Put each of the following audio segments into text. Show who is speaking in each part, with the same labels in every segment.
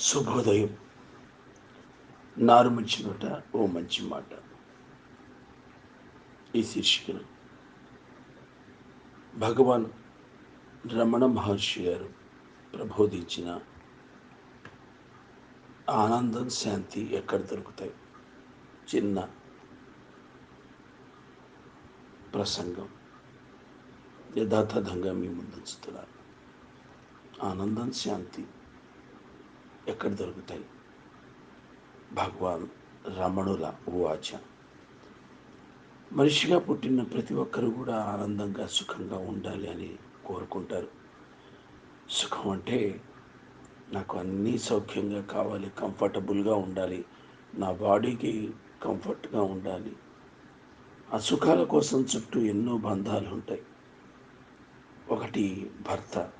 Speaker 1: శుభోదయం. నారు మంచి నోట ఓ మంచి మాట. ఈ శీర్షికను భగవాన్ రమణ మహర్షి గారు ప్రబోధించిన ఆనందం శాంతి ఎక్కడ దొరుకుతాయి? చిన్న ప్రసంగం. యథాతథంగా మీ ముందుంచుతున్నారు ఆనందం శాంతి. ఎక్కడ దొరుకుతాయి? భగవాన్ రమణుల ఉవాచ. మనిషిగా పుట్టిన ప్రతి ఒక్కరు కూడా ఆనందంగా సుఖంగా ఉండాలి అని కోరుకుంటారు. సుఖం అంటే నాకు అన్నీ సౌఖ్యంగా కావాలి కంఫర్టబుల్గా ఉండాలి నా బాడీకి కంఫర్ట్గా ఉండాలి. ఆ సుఖాల కోసం చుట్టూ ఎన్నో బంధాలు ఉంటాయి. ఒకటి భర్త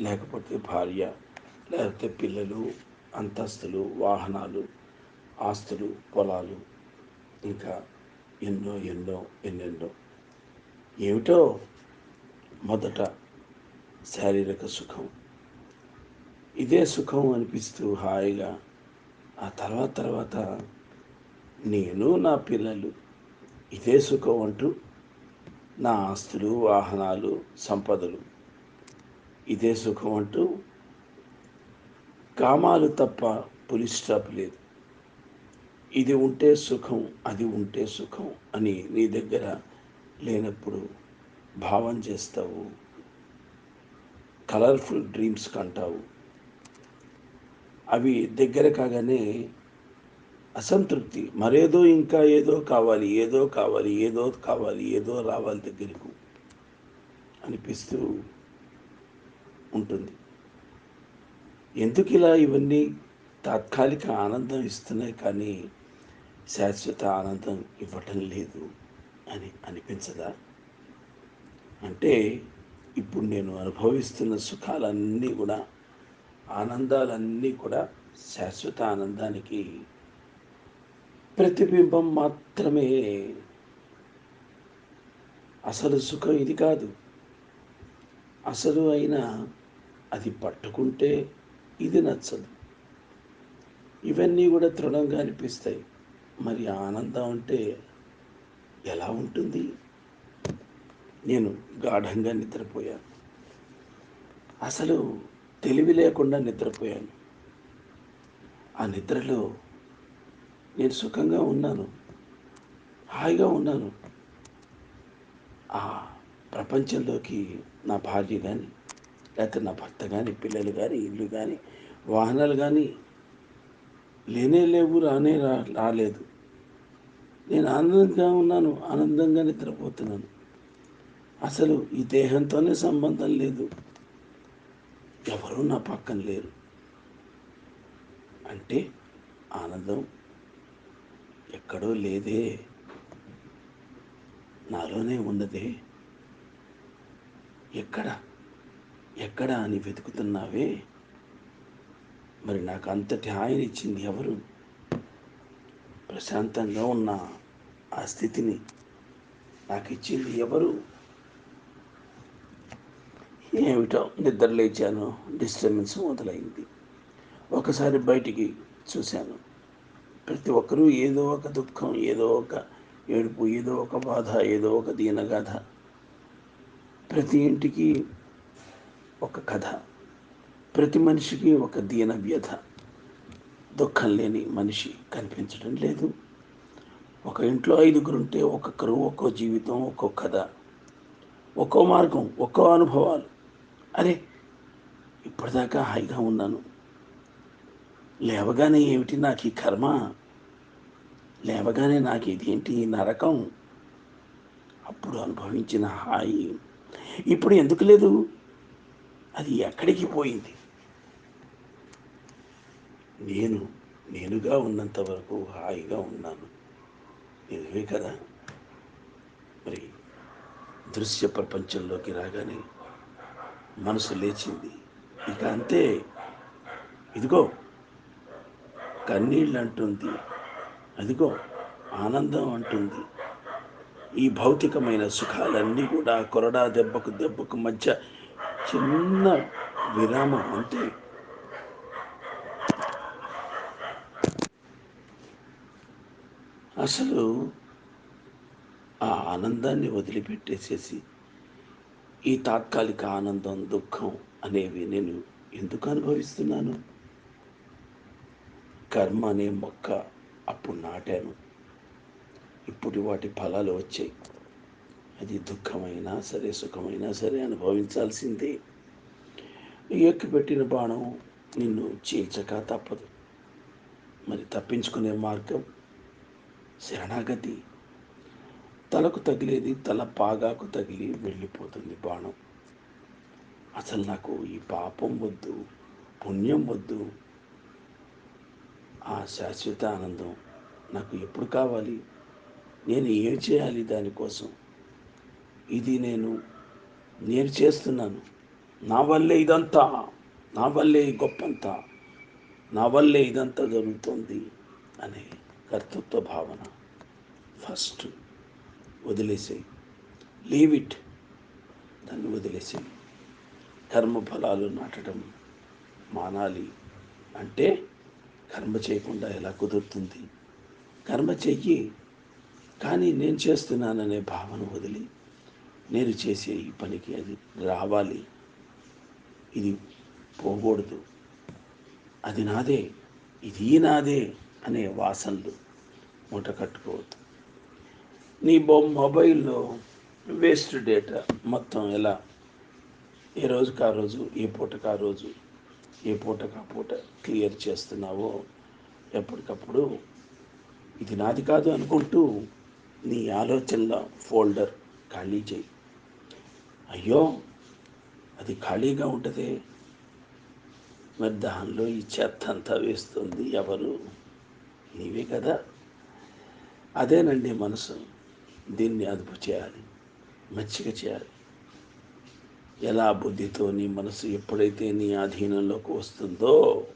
Speaker 1: లేకపోతే భార్య లేకపోతే పిల్లలు అంతస్తులు వాహనాలు ఆస్తులు పొలాలు ఇంకా ఎన్నో ఎన్నో ఎన్నెన్నో. ఏమిటో మొదట శారీరక సుఖం. ఇదే సుఖం అనిపిస్తూ హాయిగా ఆ తర్వాత తర్వాత నేను నా పిల్లలు ఇదే సుఖం అంటూ నా ఆస్తులు వాహనాలు సంపదలు ఇదే సుఖం అంటూ కామాలు తప్ప పులి స్టాప్ లేదు. ఇది ఉంటే సుఖం అది ఉంటే సుఖం అని నీ దగ్గర లేనప్పుడు భావం చేస్తావు. కలర్ఫుల్ డ్రీమ్స్ కంటావు. అవి దగ్గర కాగానే అసంతృప్తి. మరేదో ఇంకా ఏదో కావాలి ఏదో కావాలి ఏదో కావాలి ఏదో రావాలి దగ్గరకు అనిపిస్తూ ఉంటుంది. ఎందుకు ఇలా ఇవన్నీ తాత్కాలిక ఆనందం ఇస్తున్నాయి కానీ శాశ్వత ఆనందం ఇవ్వటం లేదు అని అనిపించదా? అంటే ఇప్పుడు నేను అనుభవిస్తున్న సుఖాలన్నీ కూడా ఆనందాలన్నీ కూడా శాశ్వత ఆనందానికి ప్రతిబింబం మాత్రమే. అసలు సుఖం ఇది కాదు. అసలు అయినా అది పట్టుకుంటే ఇది నచ్చదు. ఇవన్నీ కూడా దృఢంగా అనిపిస్తాయి. మరి ఆనందం అంటే ఎలా ఉంటుంది? నేను గాఢంగా నిద్రపోయాను. అసలు తెలివి లేకుండా నిద్రపోయాను. ఆ నిద్రలో నేను సుఖంగా ఉన్నాను. హాయిగా ఉన్నాను. ఆ ప్రపంచంలోకి నా భార్య కానీ లేకపోతే నా భర్త కానీ పిల్లలు కానీ ఇల్లు కానీ వాహనాలు కానీ లేనే లేవు రానే రా రాలేదు. నేను ఆనందంగా ఉన్నాను ఆనందంగా నిద్రపోతున్నాను. అసలు ఈ దేహంతోనే సంబంధం లేదు. ఎవరు నా పక్కన లేరు. అంటే ఆనందం ఎక్కడో లేదే. నాలోనే ఉన్నదే. ఎక్కడ? ఎక్కడ అని వెతుకుతున్నావే? మరి నాకు అంతటి హాయిని ఇచ్చింది ఎవరు? ప్రశాంతంగా ఉన్న ఆ స్థితిని నాకు ఇచ్చింది ఎవరు? ఏమిటో నిద్ర లేచాను. డిస్టర్బెన్స్ మొదలైంది. ఒకసారి బయటికి చూశాను. ప్రతి ఒక్కరూ ఏదో ఒక దుఃఖం ఏదో ఒక ఏడుపు ఏదో ఒక బాధ ఏదో ఒక దీనగాథ. ప్రతి ఇంటికి ఒక కథ. ప్రతి మనిషికి ఒక దీన వ్యధ. దుఃఖం లేని మనిషి కనిపించడం లేదు. ఒక ఇంట్లో ఐదుగురుంటే ఒక్కొక్కరు ఒక్కో జీవితం ఒక్కో కథ. ఒక్కో మార్గం ఒక్కో అనుభవాలు. అరే ఇప్పటిదాకా హాయిగా ఉన్నాను. లేవగానే ఏమిటి నాకు ఈ కర్మ? లేవగానే నాకు ఇదేంటి నరకం? అప్పుడు అనుభవించిన హాయి. ఇప్పుడు ఎందుకు లేదు? అది ఎక్కడికి పోయింది? నేను నేనుగా ఉన్నంత వరకు హాయిగా ఉన్నాను. నిజమే కదా? మరి దృశ్య ప్రపంచంలోకి రాగానే మనసు లేచింది. ఇక అంతే. ఇదిగో కన్నీళ్ళు అంటుంది. అదిగో ఆనందం అంటుంది. ఈ భౌతికమైన సుఖాలన్నీ కూడా కొరడా దెబ్బకు దెబ్బకు మధ్య చిన్న విరామం అంటే? అసలు ఆ ఆనందాన్ని వదిలిపెట్టేసేసి ఈ తాత్కాలిక ఆనందం దుఃఖం అనేవి నేను ఎందుకు అనుభవిస్తున్నాను? కర్మ అనే మొక్క అప్పుడు నాటాను. ఇప్పుడు వాటి ఫలాలు వచ్చాయి. అది దుఃఖమైనా సరే సుఖమైనా సరే అనుభవించాల్సిందే. ఎక్కుపెట్టిన బాణం నిన్ను చీల్చక తప్పదు. మరి తప్పించుకునే మార్గం శరణాగతి. తలకు తగిలేది తల పాగాకు తగిలి వెళ్ళిపోతుంది బాణం. అసలు నాకు ఈ పాపం వద్దు పుణ్యం వద్దు. ఆ శాశ్వత ఆనందం నాకు ఎప్పుడు కావాలి? నేను ఏం చేయాలి దానికోసం? ఇది నేను నేను చేస్తున్నాను. నా వల్లే ఇదంతా నా వల్లే గొప్పంతా నా వల్లే ఇదంతా జరుగుతుంది అనే కర్తృత్వ భావన ఫస్ట్ వదిలేసేయి లీవ్ ఇట్. దాన్ని వదిలేసేయి కర్మ ఫలాలు నాటడం మానాలి అంటే కర్మ చేయకుండా ఎలా కుదురుతుంది? కర్మ చెయ్యి కానీ నేను చేస్తున్నాననే భావన వదిలి నేను చేసే ఈ పనికి అది రావాలి. ఇది పోకూడదు. అది నాదే. ఇది నాదే అనే వాసనలు మూట కట్టుకోవద్దు. నీ బొ మొబైల్లో వేస్ట్ డేటా మొత్తం ఎలా? ఏ రోజుకి ఆ రోజు ఏ పూటకు ఆ రోజు ఏ పూటకు ఆ పూట క్లియర్ చేస్తున్నావో ఎప్పటికప్పుడు ఇది నాది కాదు అనుకుంటూ నీ ఆలోచనల ఫోల్డర్ ఖాళీ చేయి. అయ్యో అది ఖాళీగా ఉంటుంది. మరి దానిలో ఈ చెత్త అంతా వేస్తుంది ఎవరు? నీవే కదా. అదేనండి మనసు. దీన్ని అదుపు చేయాలి మచ్చిక చేయాలి. ఎలా బుద్ధితో నీ మనసు ఎప్పుడైతే నీ ఆధీనంలోకి వస్తుందో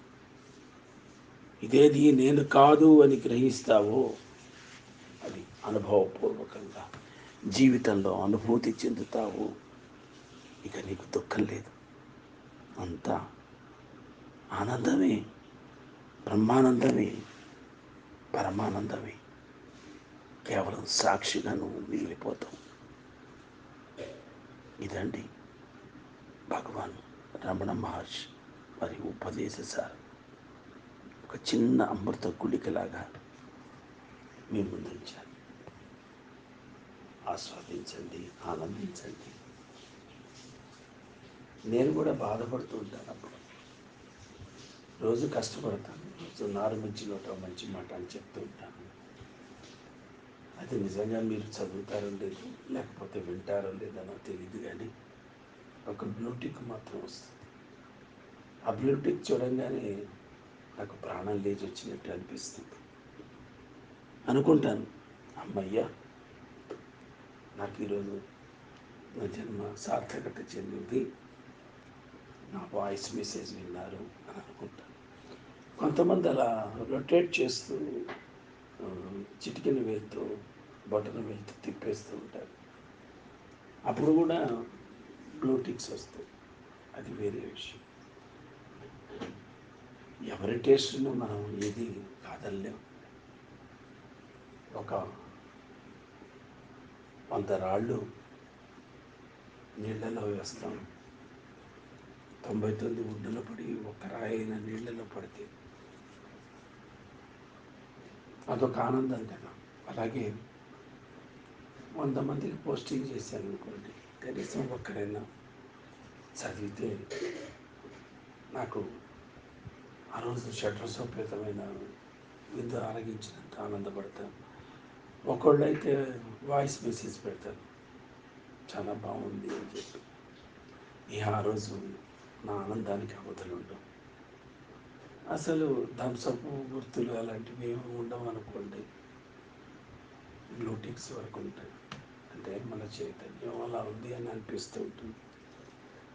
Speaker 1: ఇదేది నేను కాదు అని గ్రహిస్తావో అది అనుభవపూర్వకంగా జీవితంలో అనుభూతి చెందుతావు. ఇక నీకు దుఃఖం లేదు. అంతా ఆనందమే బ్రహ్మానందమే పరమానందమే. కేవలం సాక్షిగా నువ్వు మిగిలిపోతావు. ఇదండి భగవాన్ రమణ మహర్షి ఉపదేశ సార్. ఒక చిన్న అమృత గుళికలాగా మీ ముందుంచాను ఆస్వాదించండి ఆనందించండి. నేను కూడా బాధపడుతూ ఉంటాను అప్పుడు. రోజు కష్టపడతాను. రోజు నారు మంచి నోట మంచి మాట అని చెప్తూ ఉంటాను. అది నిజంగా మీరు చదువుతారో లేదు లేకపోతే వింటారో లేదనో తెలియదు కానీ ఒక బ్లూటిక్ మాత్రం వస్తుంది. ఆ బ్లూటిక్ చూడంగానే నాకు ప్రాణం లేచి వచ్చినట్టు అనిపిస్తుంది. అనుకుంటాను అమ్మయ్యా నాకు ఈరోజు నా జన్మ సార్థకత చెందింది. నా వాయిస్ మెసేజ్ విన్నారు అని అనుకుంటాను. కొంతమంది అలా రొటేట్ చేస్తూ ఆ, చిటికెన బటన్ వెళ్తూ తిప్పేస్తూ ఉంటారు. అప్పుడు కూడా బ్లూటిక్స్ వస్తాయి. అది వేరే విషయం. ఎవరి టేస్ట్ను మనం ఏది కాదనలేం. ఒక వంద రాళ్ళు నీళ్ళలో వేస్తాం. తొంభై తొమ్మిది ఒడ్డులో పడి ఒక్క రాయిన నీళ్ళలో పడితే అదొక ఆనందం కదా. అలాగే వంద మందికి పోస్టింగ్ చేశాను అనుకోండి కనీసం ఒక్కరైనా చదివితే నాకు ఆ రోజు షడ్రసోపేతమైన విందు ఆరగించినంత ఆనందపడతాను. ఒకళ్ళు అయితే వాయిస్ మెసేజ్ పెడతారు చాలా బాగుంది అని చెప్పి. ఇక ఆ రోజు నా ఆనందానికి అవధులు ఉండవు అసలు థమ్సప్ గుర్తులు అలాంటివి ఏమి ఉండవు అనుకోండి. బ్లూటిక్స్ వరకు ఉంటాయి. అంటే మన చైతన్యం అలా ఉంది అని అనిపిస్తూ ఉంటుంది.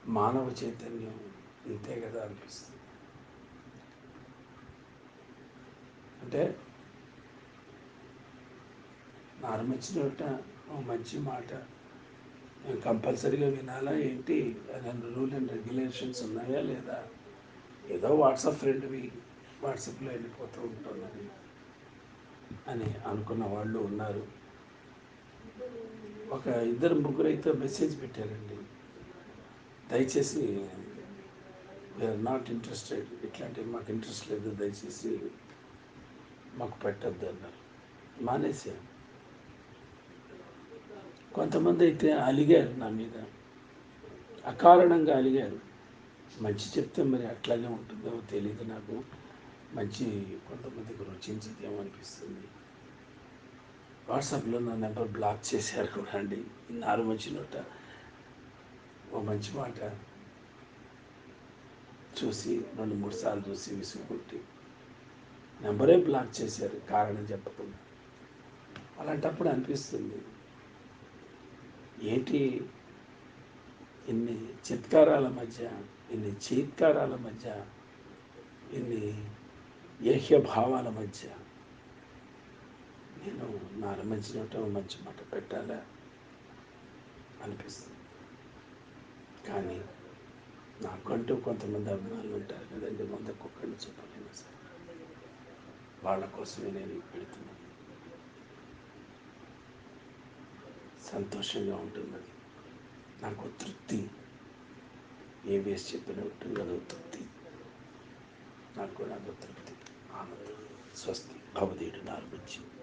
Speaker 1: మానవ చైతన్యం ఇంతే కదా అనిపిస్తుంది. అంటే నారమించినట మంచి మాట కంపల్సరీగా వినాలా ఏంటి? అనే రూల్ అండ్ రెగ్యులేషన్స్ ఉన్నాయా లేదా? ఏదో వాట్సాప్ ఫ్రెండ్వి వాట్సాప్లో వెళ్ళిపోతూ ఉంటున్నది అని అనుకున్న వాళ్ళు ఉన్నారు. ఒక ఇద్దరు ముగ్గురు అయితే మెసేజ్ పెట్టారండి. దయచేసి వీఆర్ నాట్ ఇంట్రెస్టెడ్ ఇట్లాంటివి మాకు ఇంట్రెస్ట్ లేదు దయచేసి మాకు పెట్టద్దు అన్నారు. మానేసాను కొంతమంది అయితే అలిగారు నా మీద. అకారణంగా అలిగారు. మంచి చెప్తే మరి అట్లాగే ఉంటుందో తెలియదు నాకు. మంచి కొంతమందికి రుచించదేమో అనిపిస్తుంది. వాట్సాప్లో నా నెంబర్ బ్లాక్ చేశారు కూడా అండి నారు మంచి నోట. ఓ మంచి మాట. చూసి రెండు మూడు సార్లు చూసి విసుగుకుంటే నెంబరే బ్లాక్ చేశారు. కారణం చెప్పకుండా. అలాంటప్పుడు అనిపిస్తుంది. ఏంటి? ఇన్ని చిత్కారాల మధ్య ఇన్ని చీత్కారాల మధ్య ఇన్ని ఏహ్య భావాల మధ్య నేను నా మంచినట్టు మంచి మాట పెట్టాలా? అనిపిస్తుంది. కానీ నాకంటూ కొంతమంది అభిమానులు ఉంటారు కదండి వంద కుక్కడిని చెప్పలేను సార్. వాళ్ళ కోసమే నేను పెడుతున్నాను. సంతోషంగా ఉంటుంది నాకు తృప్తి. ఏ వేసి చెప్పిన ఉంటుందో తృప్తి. నాకు కూడా తృప్తి. ఆనందం స్వస్తి భవదీయుడు నాలుగు